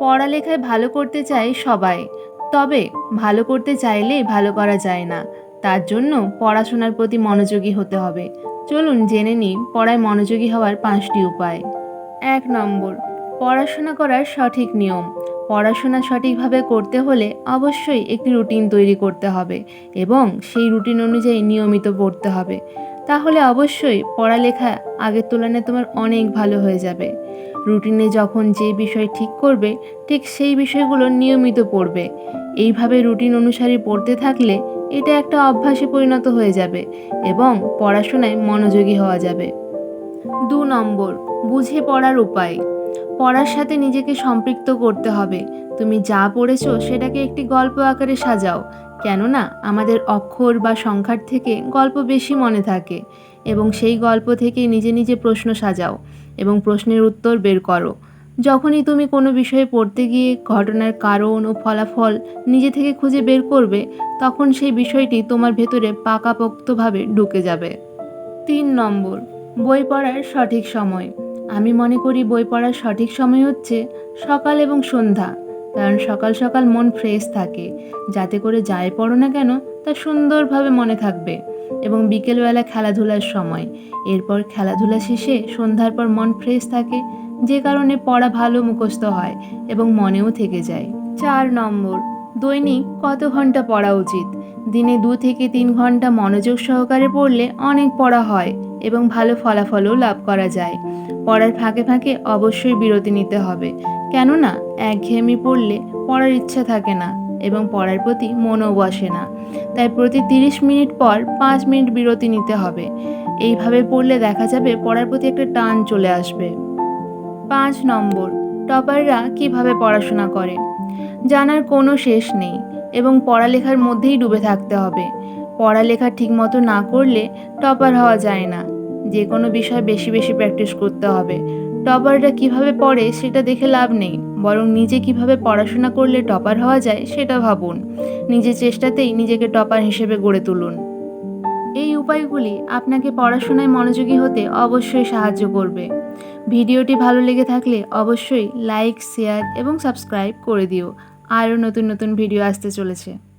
পড়ালেখায় ভালো করতে চায় সবাই। তবে ভালো করতে চাইলেই ভালো করা যায় না। তার জন্য পড়াশোনার প্রতি মনোযোগী হতে হবে। চলুন জেনে নিই পড়ায় মনোযোগী হওয়ার পাঁচটি উপায়। এক নম্বর, পড়াশোনা করার সঠিক নিয়ম। পড়াশোনা সঠিকভাবে করতে হলে অবশ্যই একটি রুটিন তৈরি করতে হবে এবং সেই রুটিন অনুযায়ী নিয়মিত পড়তে হবে। তাহলে অবশ্যই পড়ালেখা আগের তুলনায় তোমার অনেক ভালো হয়ে যাবে। রুটিনে যখন যে বিষয় ঠিক করবে, ঠিক সেই বিষয়গুলো নিয়মিত পড়বে। এইভাবে রুটিন অনুসারে পড়তে থাকলে এটা একটা অভ্যাসে পরিণত হয়ে যাবে এবং পড়াশোনায় মনোযোগী হওয়া যাবে। দু নম্বর, বুঝে পড়ার উপায়। পড়ার সাথে নিজেকে সম্পৃক্ত করতে হবে। তুমি যা পড়েছো সেটাকে একটি গল্প আকারে সাজাও, কেননা আমাদের অক্ষর বা সংখ্যার থেকে গল্প বেশি মনে থাকে এবং সেই গল্প থেকে নিজে নিজে প্রশ্ন সাজাও। এবং প্রশ্নের উত্তর বের করো। যখনই তুমি কোনো বিষয়ে পড়তে গিয়ে ঘটনার কারণ ও ফলাফল নিজে থেকে খুঁজে বের করবে, তখন সেই বিষয়টি তোমার ভেতরে পাকাপোক্তভাবে ঢুকে যাবে। তিন নম্বর, বই পড়ার সঠিক সময়। আমি মনে করি বই পড়ার সঠিক সময় হচ্ছে সকাল এবং সন্ধ্যা, কারণ সকাল সকাল মন ফ্রেশ থাকে। যাতে করে যাই পড়ো না কেন, তা সুন্দরভাবে মনে থাকবে। এবং বিকেলবেলা খেলাধুলার সময়। এরপর খেলাধুলা শেষে সন্ধ্যার পর মন ফ্রেশ থাকে, যে কারণে পড়া ভালো মুখস্থ হয় এবং মনেও থেকে যায়। চার নম্বর, দৈনিক কত ঘণ্টা পড়া উচিত? দিনে দু থেকে তিন ঘণ্টা মনোযোগ সহকারে পড়লে অনেক পড়া হয় এবং ভালো ফলাফলও লাভ করা যায়। পড়ার ফাঁকে ফাঁকে অবশ্যই বিরতি নিতে হবে। কেননা, একঘেয়েমি পড়লে পড়ার ইচ্ছা থাকে না। এবং পড়ার প্রতি মনও বসে না। তাই প্রতি তিরিশ মিনিট পর পাঁচ মিনিট বিরতি নিতে হবে। এইভাবে পড়লে দেখা যাবে পড়ার প্রতি একটা টান চলে আসবে। পাঁচ নম্বর, টপাররা কীভাবে পড়াশোনা করে? জানার কোনো শেষ নেই এবং পড়ালেখার মধ্যেই ডুবে থাকতে হবে। পড়ালেখা ঠিকমতো না করলে টপার হওয়া যায় না। যে কোনো বিষয় বেশি বেশি প্র্যাকটিস করতে হবে। টপাররা কীভাবে পড়ে সেটা দেখে লাভ নেই। বরং নিজে কীভাবে পড়াশোনা করলে টপার হওয়া যায় সেটা ভাবুন। নিজের চেষ্টাতেই নিজেকে টপার হিসেবে গড়ে তুলুন। এই উপায়গুলি আপনাকে পড়াশোনায় মনোযোগী হতে অবশ্যই সাহায্য করবে। ভিডিওটি ভালো লেগে থাকলে অবশ্যই লাইক, শেয়ার এবং সাবস্ক্রাইব করে দিও। আরও নতুন নতুন ভিডিও আসতে চলেছে।